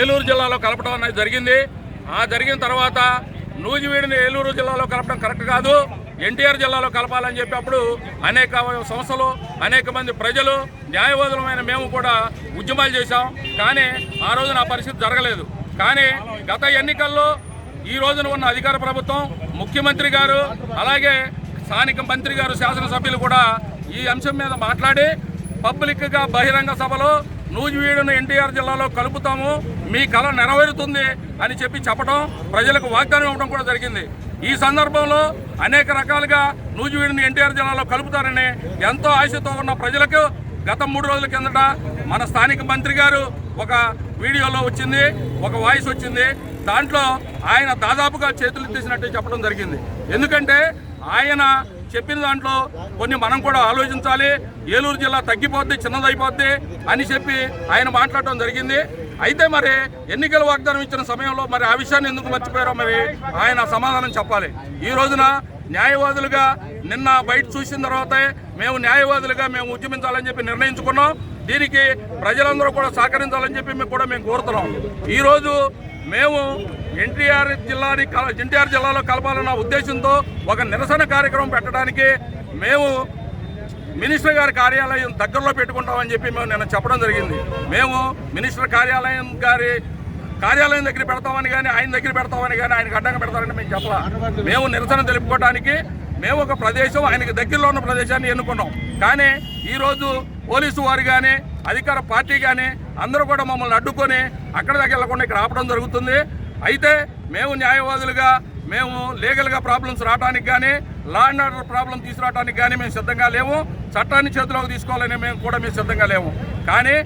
ఏలూరు జిల్లాలో కలపడం అనేది జరిగింది. ఆ జరిగిన తర్వాత నూజివీడిని ఏలూరు జిల్లాలో కలపడం కరెక్ట్ కాదు. ఎన్టీఆర్ జిల్లాలో కలపాలని చెప్పినప్పుడు అనేక సంస్థలు అనేక మంది ప్రజలు న్యాయవాదులమైన మేము కూడా ఉద్యమాలు చేశాం. కానీ ఆ రోజున ఆ పరిస్థితి జరగలేదు. కానీ గత ఎన్నికల్లో ఈ రోజున ఉన్న అధికార ప్రభుత్వం ముఖ్యమంత్రి గారు అలాగే స్థానిక మంత్రి గారు శాసనసభ్యులు కూడా ఈ అంశం మీద మాట్లాడి పబ్లిక్గా బహిరంగ సభలో నూజివీడును ఎన్టీఆర్ జిల్లాలో కలుపుతాము మీ కళ నెరవేరుతుంది అని చెప్పి చెప్పడం ప్రజలకు వాగ్దానం ఇవ్వడం కూడా జరిగింది. ఈ సందర్భంలో అనేక రకాలుగా నూజివీడుని ఎన్టీఆర్ జిల్లాలో కలుపుతారని ఎంతో ఆశతో ఉన్న ప్రజలకు గత మూడు రోజుల కిందట మన స్థానిక మంత్రి గారు ఒక వీడియోలో వచ్చింది ఒక వాయిస్ వచ్చింది. దాంట్లో ఆయన దాదాపుగా చేతులు తీసినట్టు చెప్పడం జరిగింది. ఎందుకంటే ఆయన చెప్పిన దాంట్లో కొన్ని మనం కూడా ఆలోచించాలి. ఏలూరు జిల్లా తగ్గిపోద్ది చిన్నదైపోద్ది అని చెప్పి ఆయన మాట్లాడటం జరిగింది. అయితే మరి ఎన్నికల వాగ్దానం ఇచ్చిన సమయంలో మరి ఆ విషయాన్ని ఎందుకు మర్చిపోయారో మరి ఆయన సమాధానం చెప్పాలి. ఈ రోజున న్యాయవాదులుగా నిన్న బయట చూసిన తర్వాతే మేము న్యాయవాదులుగా మేము ఉద్యమించాలని చెప్పి నిర్ణయించుకున్నాం. దీనికి ప్రజలందరూ కూడా సహకరించాలని చెప్పి మేము కూడా మేము కోరుతున్నాం. ఈరోజు మేము ఎన్టీఆర్ జిల్లాని కల- ఎన్టీఆర్ జిల్లాలో కలపాలన్న ఉద్దేశంతో ఒక నిరసన కార్యక్రమం పెట్టడానికి మేము మినిస్టర్ గారి కార్యాలయం దగ్గరలో పెట్టుకుంటామని చెప్పి మేము నిన్న చెప్పడం జరిగింది. మేము మినిస్టర్ కార్యాలయం గారి కార్యాలయం దగ్గర పెడతామని కానీ ఆయన దగ్గర పెడతామని కానీ ఆయనకు అడ్డంగా పెడతారని మేము చెప్పలా. మేము నిరసన తెలుపుకోవడానికి మేము ఒక ప్రదేశం ఆయనకి దగ్గరలో ఉన్న ప్రదేశాన్ని ఎన్నుకున్నాం. కానీ ఈరోజు పోలీసు వారు కానీ అధికార పార్టీ కానీ అందరూ కూడా మమ్మల్ని అడ్డుకొని అక్కడ దగ్గర వెళ్ళకుండా ఇక్కడ ఆపడం జరుగుతుంది. అయితే మేము న్యాయవాదులుగా మేము లీగల్గా ప్రాబ్లమ్స్ రావడానికి కానీ లా అండ్ ఆర్డర్ ప్రాబ్లం తీసుకురావడానికి కానీ మేము సిద్ధంగా లేము. చట్టాన్ని చేతిలోకి తీసుకోవాలని మేము కూడా మేము సిద్ధంగా లేము. కానీ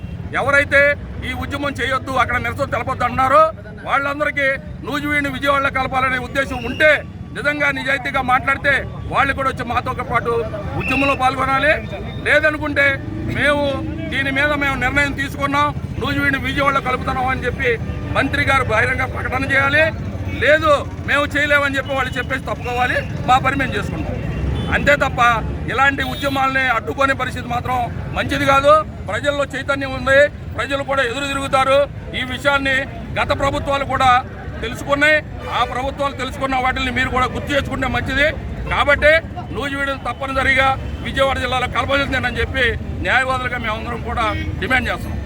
ఎవరైతే ఈ ఉద్యమం చేయొద్దు అక్కడ నిరసన తెలపొద్దు అన్నారో వాళ్ళందరికీ నూజివీడిని విజయవాడలో కలపాలనే ఉద్దేశం ఉంటే నిజంగా నిజాయితీగా మాట్లాడితే వాళ్ళు కూడా వచ్చి మాతో పాటు ఉద్యమంలో పాల్గొనాలి. లేదనుకుంటే మేము దీని మీద మేము నిర్ణయం తీసుకున్నాం. నూజివీడిని విజయవాడలో కలుపుతున్నాం అని చెప్పి మంత్రి గారు బహిరంగ ప్రకటన చేయాలి. లేదు మేము చేయలేమని చెప్పి వాళ్ళు చెప్పేసి తప్పుకోవాలి. మా పని మేము చేసుకుంటాం. అంతే తప్ప ఇలాంటి ఉద్యమాలని అడ్డుకునే పరిస్థితి మాత్రం మంచిది కాదు. ప్రజల్లో చైతన్యం ఉంది. ప్రజలు కూడా ఎదురు తిరుగుతారు. ఈ విషయాన్ని గత ప్రభుత్వాలు కూడా తెలుసుకున్నాయి. ఆ ప్రభుత్వాలు తెలుసుకున్న వాటిని మీరు కూడా గుర్తు చేసుకుంటే మంచిది. కాబట్టి నూజివీడు తప్పనిసరిగా విజయవాడ జిల్లాలో కలపజేసిందని చెప్పి న్యాయవాదులుగా మేమందరం కూడా డిమాండ్ చేస్తున్నాం.